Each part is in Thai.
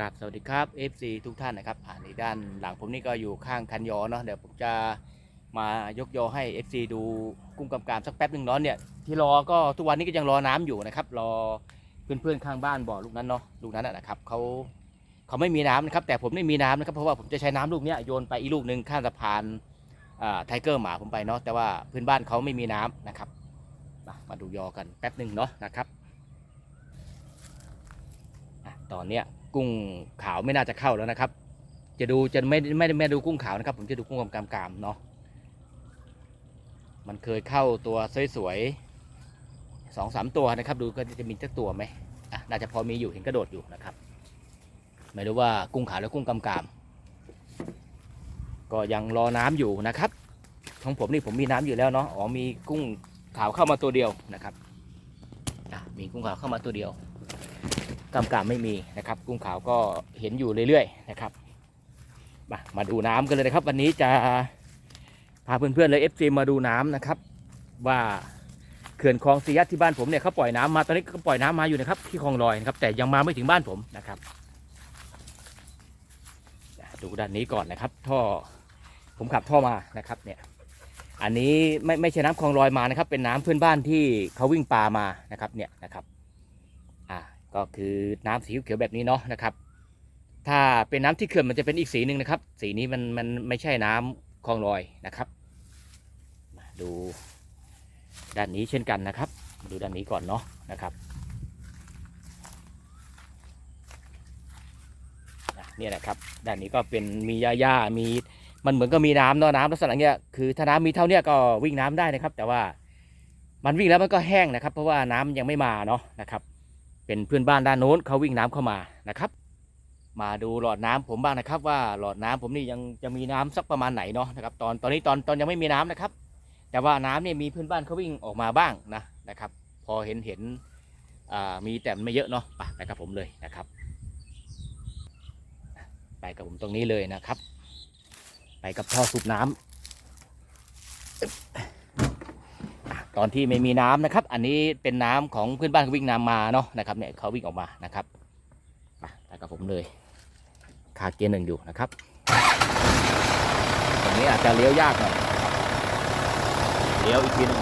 กับสวัสดีครับ FC ทุกท่านนะครับอ่าในด้านหลังผมนี่ก็อยู่ข้างคันยอเนาะเดี๋ยวผมจะมายกยอให้ FC ดูกุ้งกำกามสักแป๊บหนึ่งเนาะเนี่ยที่รอก็ทุกวันนี้ก็ยังรอน้ำอยู่นะครับรอเพื่อนๆข้างบ้านบ่อลูกนั้นเนาะลูกนั้นนะครับเขาเขาไม่มีน้ำนะครับแต่ผมไม่มีน้ำนะครับเพราะว่าผมจะใช้น้ำลูกเนี้ยโยนไปอีลูกหนึ่งข้ามสะพานอ่าไทเกอร์หมาผมไปเนาะแต่ว่าเพื่อนบ้านเขาไม่มีน้ำนะครับมามาดูยอกันแป๊บหนึ่งเนาะนะครับอะตอนเนี้ย กุ้งขาวไม่น่าจะเข้าแล้วนะครับ จะดูจะไม่ไม่ไม่ดูกุ้งขาวนะครับ ผมจะดูกุ้งกำกามๆเนาะมันเคยเข้าตัวสวยๆสองสามตัวนะครับ ดูก็จะมีสักตัวไหมอะน่าจะพอมีอยู่เห็นกระโดดอยู่นะครับ ไม่รู้ว่ากุ้งขาวหรือกุ้งกำกามก็ยังรอน้ำอยู่นะครับของผมนี่ผมมีน้ำอยู่แล้วเนาะอ๋อมีกุ้งขาวเข้ามาตัวเดียวนะครับมีกุ้งขาวเข้ามาตัวเดียว กำกามไม่มีนะครับกุ้งขาวก็เห็นอยู่เรื่อยๆนะครับ มามาดูน้ำกันเลยนะครับ วันนี้จะพาเพื่อนๆเลย FC มาดูน้ำนะครับ ว่าเขื่อนคลองสียัดที่บ้านผมเนี่ยเขาปล่อยน้ำมาตอนนี้ก็ปล่อยน้ำมาอยู่นะครับที่คลองลอยนะครับแต่ยังมาไม่ถึงบ้านผมนะครับดูด้านนี้ก่อนนะครับ ท่อผมขับท่อมานะครับเนี่ยอันนี้ไม่ไม่ใช่น้ำคลองลอยมานะครับ เป็นน้ำเพื่อนบ้านที่เขาวิ่งปลามานะครับเนี่ยนะครับ ก็คือน้ำสีเขียวแบบนี้เนาะนะครับ ถ้าเป็นน้ำที่เขื่อนมันจะเป็นอีกสีหนึ่งนะครับ สีนี้มันมันไม่ใช่น้ำคลองลอยนะครับมาดูด้านนี้เช่นกันนะครับ ดูด้านนี้ก่อนเนาะนะครับนี่ยนะครับด้านนี้ก็เป็นมีหญ้าหญ้ามีมันเหมือนก็มีน้ำเนาะน้ำลักษณะเนี้ยคือถ้าน้ำมีเท่าเนี้ยก็วิ่งน้ำได้นะครับ แต่ว่ามันวิ่งแล้วมันก็แห้งนะครับ เพราะว่าน้ำยังไม่มาเนาะนะครับ เป็นเพื่อนบ้านด้านโน้นเขาวิ่งน้ำเข้ามานะครับ มาดูหลอดน้ำผมบ้างนะครับ ว่าหลอดน้ำผมนี่ยังจะมีน้ำสักประมาณไหนเนาะนะครับตอนตอนนี้ตอนตอนยังไม่มีน้ำนะครับ แต่ว่าน้ำเนี่ยมีเพื่อนบ้านเขาวิ่งออกมาบ้างนะนะครับ พอเห็นเห็นอ่ามีแต่ไม่เยอะเนาะไปไปกับผมเลยนะครับ ไปกับผมตรงนี้เลยนะครับ ไปกับท่อสูบน้ำอึ๊บอะ ตอนที่ไม่มีน้ำนะครับ อันนี้เป็นน้ำของเพื่อนบ้านเขาวิ่งน้ำมาเนาะนะครับเนี่ยเขาวิ่งออกมานะครับไปไปกับผมเลยคาเกียร์หนึ่งอยู่นะครับตรงนี้อาจจะเลี้ยวยากหน่อยเลี้ยวอีกทีหนึง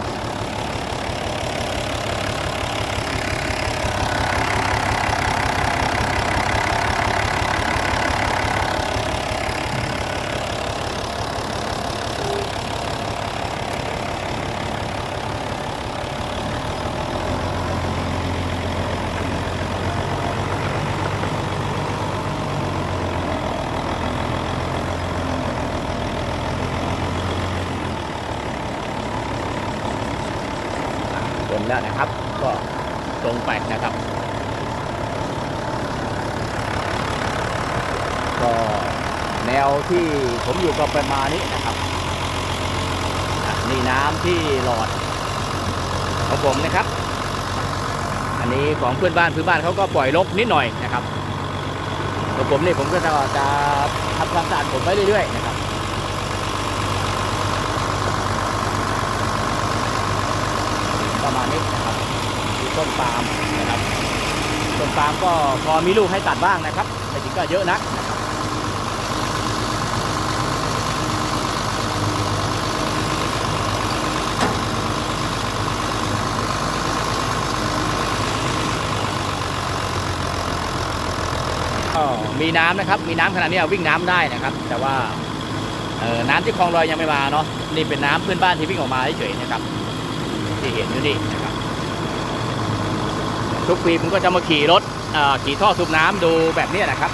แล้วนะครับ ก็ตรงไปนะครับ ก็แนวที่ผมอยู่ก็ประมาณนี้นะครับนี่น้ำที่หลอดของผมนะครับ อันนี้ของเพื่อนบ้านเพื่อนบ้านเขาก็ปล่อยลบนิดหน่อยนะครับของผมนี่ผมก็จะทำความสะอาดผมไว้เรื่อยๆนะครับ ประมาณนี้นะครับมีต้นปาล์มนะครับต้นปาล์มก็พอมีลูกให้ตัดบ้างนะครับไม่ถึงก็เยอะนักนะครับก็มีน้ำนะครับ มีน้ำขนาดนี้วิ่งน้ำได้นะครับ แต่ว่าน้ำที่คลองลอยยังไม่มาเนาะ นี่เป็นน้ำเพื่อนบ้านที่วิ่งออกมาเฉยๆนะครับ ที่เห็นอยู่นี่นะครับทุกปีผมก็จะมาขี่รถขี่ท่อสูบน้ำดูแบบนี้นะครับ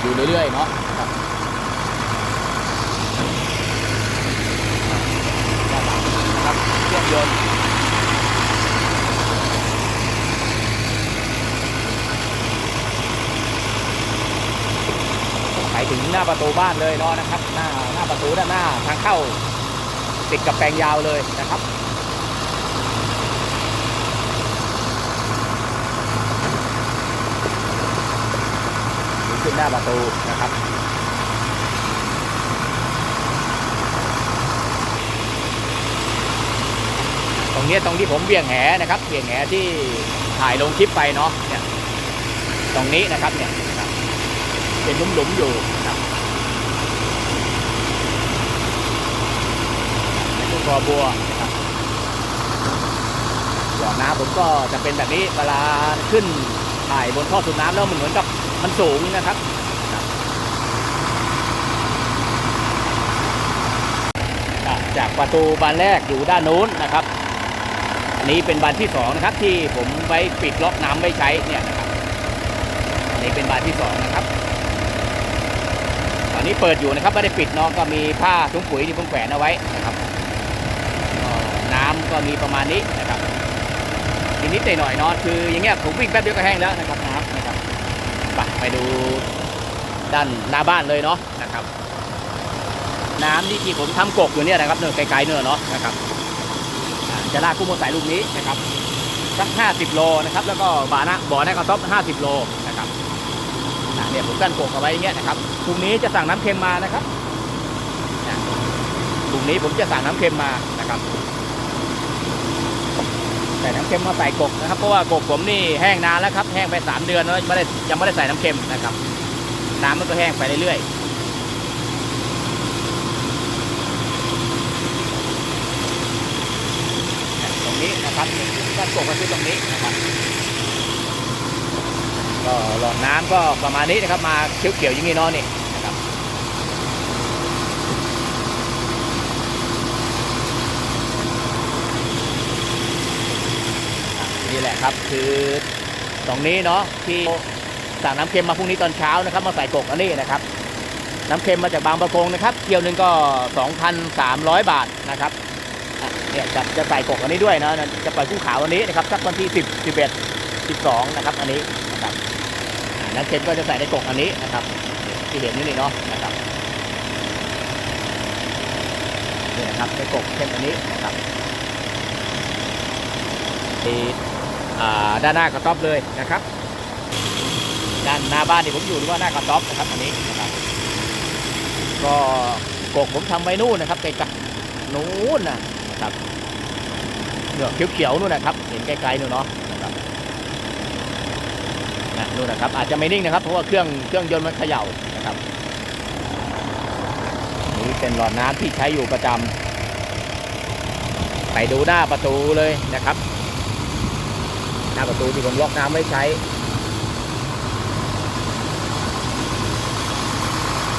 อยู่เรื่อยๆเนาะครับนะครับเครื่องยนต์ไปถึงหน้าประตูบ้านเลยเนาะนะครับ หน้าหน้าประตูด้านหน้าทางเข้าติดกับแปลงยาวเลยนะครับ ขึ้นหน้าประตูนะครับตรงนี้ตรงที่ผมเบี่ยงแหนะครับเบี่ยงแหที่ถ่ายลงคลิปไปเนาะเนี่ยตรงนี้นะครับเนี่ยเป็นหลุมๆอยู่นะครับในตู้กอบัวนะครับบ่อน้ำผมก็จะเป็นแบบนี้เวลาขึ้น ถ่ายบนท่อสูบน้ำแล้วมันเหมือนกับมันสูงนะครับจากประตูบานแรกอยู่ด้านนู้นนะครับ อันนี้เป็นบานที่สองนะครับที่ผมไว้ปิดล็อกน้ำไว้ใช้เนี่ยนะครับ อันนี้เป็นบานที่สองนะครับ ตอนนี้เปิดอยู่นะครับไม่ได้ปิดเนาะก็มีผ้าถุงปุ๋ยที่ผมแขวนเอาไว้นะครับ น้ำก็มีประมาณนี้นะครับ นิดๆหน่อยๆเนาะคืออย่างเงี้ยผมวิ่งแป๊บเดียวก็แห้งแล้วนะครับน้ำนะครับไปไปดูด้านหน้าบ้านเลยเนาะนะครับ น้ำที่ที่ผมทำกกอยู่เนี่ยนะครับเนื้อไกลๆเนื้อเนาะนะครับจะลากกุ้งมาใส่ลูกนี้นะครับสัก 50 โลนะครับ แล้วก็บ่านะบ่อนะกระต๊อบ50 โลนะครับเนี่ยผมกั้นกกเอาไว้อย่างเงี้ยนะครับพรุ่งนี้จะสั่งน้ำเค็มมานะครับอ่าพรุ่งนี้ผมจะสั่งน้ำเค็มมานะครับ ใส่น้ำเค็มมาใส่กกนะครับเพราะว่ากกผมนี่แห้งนานแล้วครับแห้งไปสามเดือนแล้วไม่ได้ยังไม่ได้ใส่น้ำเค็มนะครับน้ำมันก็แห้งไปเรื่อยๆตรงนี้นะครับก็ตกมาที่ตรงนี้นะครับก็หลอดน้ำก็ประมาณนี้นะครับมาเขียวๆอย่างนี้เนาะนี่ นี่แหละครับ คือตรงนี้เนาะที่สั่งน้ำเค็มมาพรุ่งนี้ตอนเช้านะครับ มาใส่กกอันนี้นะครับ น้ำเค็มมาจากบางประกงนะครับเกี่ยวหนึ่งก็ 2,300 บาทนะครับเนี่ยจะจะใส่กกอันนี้ด้วยนะจะปล่อยกุ้งขาววันนี้นะครับสักวันที่ 10 11 12นะครับ อันนี้นะครับอ่าน้ำเค็มก็จะใส่ในกกอันนี้นะครับ ที่เห็นนี่เนาะนะครับนี่นะครับในกกเค็มอันนี้นะครับ ด้านหน้ากระต๊อบเลยนะครับ ด้านหน้าบ้านที่ผมอยู่หรือว่าหน้ากระต๊อบนะครับอันนี้นะครับก็กกผมทำไว้นู่นนะครับไกลๆนู้นนะครับเนื้อเขียวๆนู่นนะครับ เห็นไกลๆนู่นเนาะนะครับนะนู่นนะครับ อาจจะไม่นิ่งนะครับ เพราะว่าเครื่องเครื่องยนต์มันเขย่านะครับนี่เป็นหลอดน้ำที่ใช้อยู่ประจำไปดูหน้าประตูเลยนะครับ น้าประตูที่ผมล็อกน้ำไม่ใช้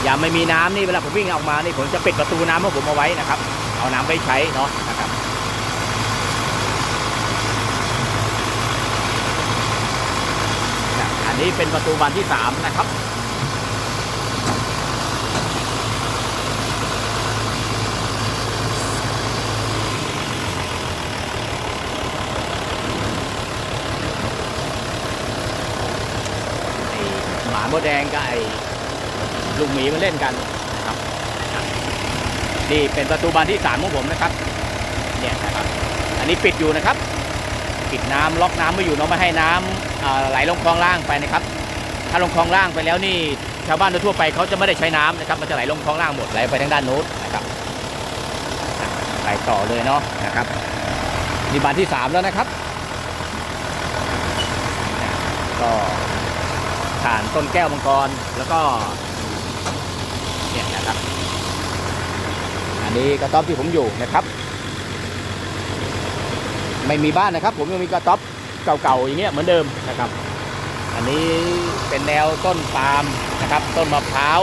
อย่าไม่มีน้ำนี่เวลาผมวิ่งออกมานี่ผมจะปิดประตูน้ำของผมเอาไว้นะครับ เอาน้ำไปใช้เนาะนะครับอันนี้เป็นประตูบานที่สามนะครับ ไอ้หมาโมดแดงกับไอ้ลูกหมีมาเล่นกันนะครับนี่เป็นประตูบานที่สามของผมนะครับเนี่ยนะครับ อันนี้ปิดอยู่นะครับ ปิดน้ำล็อกน้ำไว้อยู่เนาะไม่ให้น้ำอ่าไหลลงคลองล่างไปนะครับ ถ้าลงคลองล่างไปแล้วนี่ชาวบ้านทั่วๆไปเขาจะไม่ได้ใช้น้ำนะครับ มันจะไหลลงคลองล่างหมดไหลไปทางด้านโน้นนะครับอะไปต่อเลยเนาะนะครับนี่บานที่สามแล้วนะครับอะก็ ผ่านต้นแก้วมังกรแล้วก็เนี่ยนะครับ อันนี้กระต๊อบที่ผมอยู่นะครับ ไม่มีบ้านนะครับ ผมยังมีกระต๊อบเก่าๆอย่างเงี้ยเหมือนเดิมนะครับ อันนี้เป็นแนวต้นปาล์มนะครับ ต้นมะพร้าว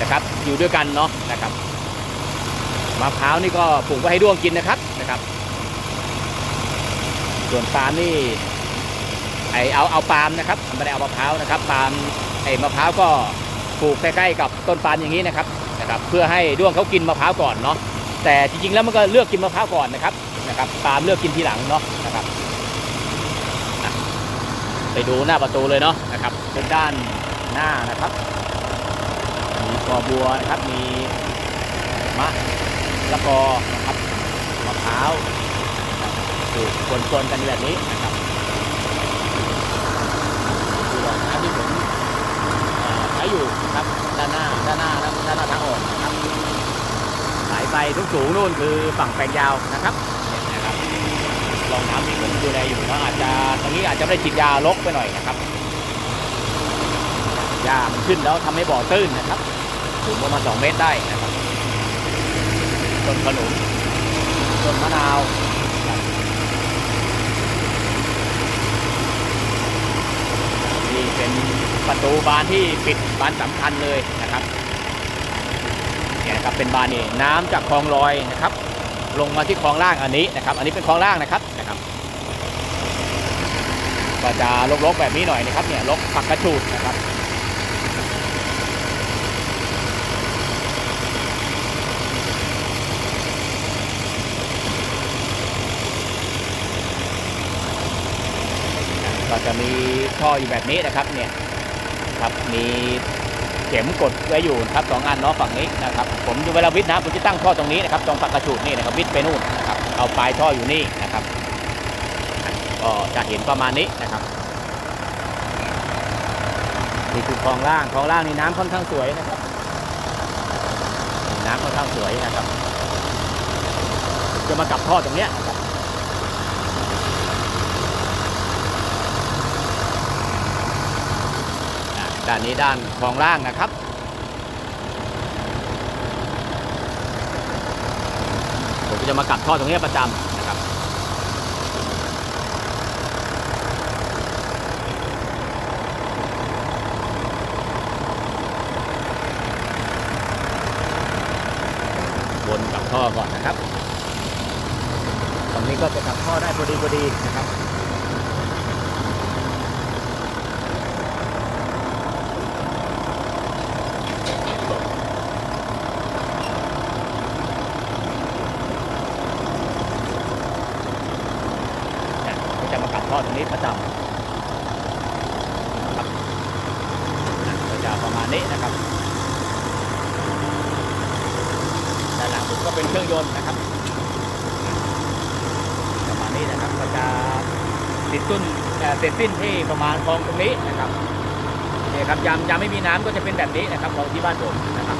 นะครับ อยู่ด้วยกันเนาะนะครับมะพร้าวนี่ก็ปลูกไว้ให้ด้วงกินนะครับนะครับ ส่วนปาล์มนี่ ไอเอาเอาปาล์มนะครับไม่ได้เอามะพร้าวนะครับปาล์มไอมะพร้าวก็ปลูกใกล้ๆกับต้นปาล์มอย่างนี้นะครับนะครับ เพื่อให้ด้วงเขากินมะพร้าวก่อนเนาะแต่จริงๆแล้วมันก็เลือกกินมะพร้าวก่อนนะครับนะครับปาล์มเลือกกินทีหลังเนาะนะครับไปดูหน้าประตูเลยเนาะนะครับเป็นด้านหน้านะครับมีกอบัวนะครับมีมะละกอนะครับมะพร้าวนะครับปลูกปนๆกันแบบนี้นะครับคือดอกน้ำที่ผม เอ่อยู่นะครับด้านหน้าด้านหน้าด้านหน้าทางออกนะครับสายไฟทุกสูงนู่นคือฝั่งแปลงยาวนะครับนะครับรองน้ำที่ผมดูแลอยู่ก็อาจจะตรงนี้อาจจะไม่ได้ฉีดยาลกไปหน่อยนะครับหญ้ามันขึ้นแล้วทำให้บ่อตื้นนะครับสูงประมาณสองเมตรได้นะครับต้นขนุนต้นมะนาวครับ นี่เป็นประตูบานที่ปิดบานสำคัญเลยนะครับเนี่ยนะครับเป็นบานนี่น้ำจากคลองลอยนะครับ ลงมาที่คลองล่างอันนี้นะครับ อันนี้เป็นคลองล่างนะครับนะครับ ก็จะลกๆแบบนี้หน่อยนะครับเนี่ยลกผักกระชูดนะครับ จะมีท่ออยู่แบบนี้นะครับเนี่ยครับมีเข็มกดไว้อยู่ครับสองอันเนาะฝั่งนี้นะครับ ผมเวลาวิทย์นะผมจะตั้งท่อตรงนี้นะครับตรงผักกระฉูดนี่นะครับวิทย์ไปนู่นนะครับเอาปลายท่ออยู่นี่นะครับก็จะเห็นประมาณนี้นะครับนี่คือคลองล่างคลองล่างนี่น้ำค่อนข้างสวยนะครับ น้ำค่อนข้างสวยนะครับ จะมากลับท่อตรงเนี้ยนะครับอะ ด้านนี้ด้านคลองล่างนะครับ ผมจะมากลับท่อตรงนี้ประจำนะครับ วนกลับท่อก่อนนะครับ ตรงนี้ก็จะกลับท่อได้พอดีพอดีนะครับ เนี่ยก็จะมากลับท่อตรงนี้ประจำครับนะก็จะประมาณนี้นะครับ ก็เป็นเครื่องยนต์นะครับประมาณนี้นะครับก็จะติดตุ้นเสร็จสิ้นที่ประมาณคลองตรงนี้นะครับนี่ครับยามยามไม่มีน้ำก็จะเป็นแบบนี้นะครับคลองที่บ้านผมนะครับ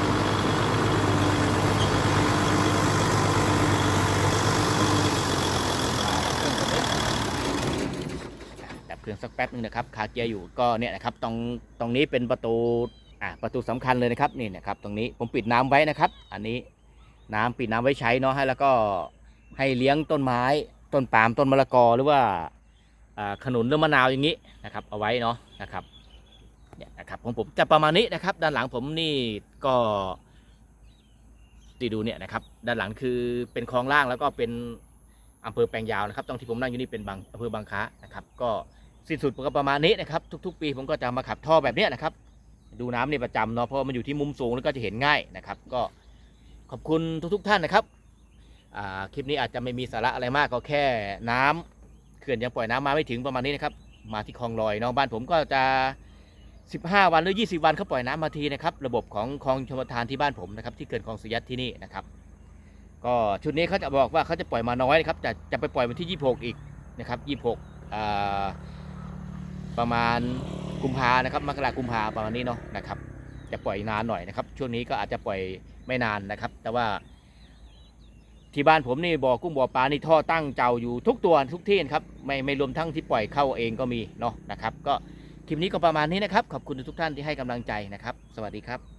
ดับเครื่องสักแป๊บนึงนะครับคาเกียร์อยู่ก็เนี่ยนะครับตรงตรงนี้เป็นประตูอ่าประตูสำคัญเลยนะครับนี่นะครับตรงนี้ผมปิดน้ำไว้นะครับ อันนี้ น้ำปิดน้ำไว้ใช้เนาะให้แล้วก็ให้เลี้ยงต้นไม้ต้นปาล์มต้นมะละกอหรือว่าขนุนหรือมะนาวอย่างนี้นะครับ เอาไว้เนาะนะครับเนี่ยนะครับของผมจะประมาณนี้นะครับ ด้านหลังผมนี่ก็ตีดูเนี่ยนะครับ ด้านหลังคือเป็นคลองล่างแล้วก็เป็นอำเภอแปลงยาวนะครับตรงที่ผมนั่งอยู่นี่เป็นบางอำเภอบางค้านะครับ ก็สิ้นสุดก็ประมาณนี้นะครับ ทุก ๆ ปีผมก็จะมาขับท่อแบบเนี้ยนะครับ ดูน้ำนี่ประจำเนาะเพราะมันอยู่ที่มุมสูงแล้วก็จะเห็นง่ายนะครับ ก็ ขอบคุณทุกๆท่านนะครับคลิปนี้อาจจะไม่มีสาระอะไรมากก็แค่น้ำเขื่อนยังปล่อยน้ำมาไม่ถึงประมาณนี้นะครับ มาที่คลองลอยน้องบ้านผมก็จะ 15 วันหรือ 20 วันเขาปล่อยน้ำมาทีนะครับ ระบบของคลองชลประทานที่บ้านผมนะครับที่เขื่อนคลองสุยัตที่นี่นะครับ ก็ชุดนี้เขาจะบอกว่าเขาจะปล่อยมาน้อยนะครับจะจะไปปล่อยวันที่ 26 อีกนะครับ 26 ประมาณกุมภานะครับมกรากุมภาประมาณนี้เนาะนะครับ จะปล่อยนานหน่อยนะครับ ช่วงนี้ก็อาจจะปล่อย ไม่นานนะครับ แต่ว่า ที่บ้านผมนี่บ่อกุ้งบ่อปลานี่ท่อตั้งเจ้าอยู่ทุกตัวทุกที่นะครับ ไม่ไม่รวมทั้งที่ปล่อยเข้าเองก็มีเนาะนะครับ ก็คลิปนี้ก็ประมาณนี้นะครับ ขอบคุณทุกท่านที่ให้กำลังใจนะครับ สวัสดีครับ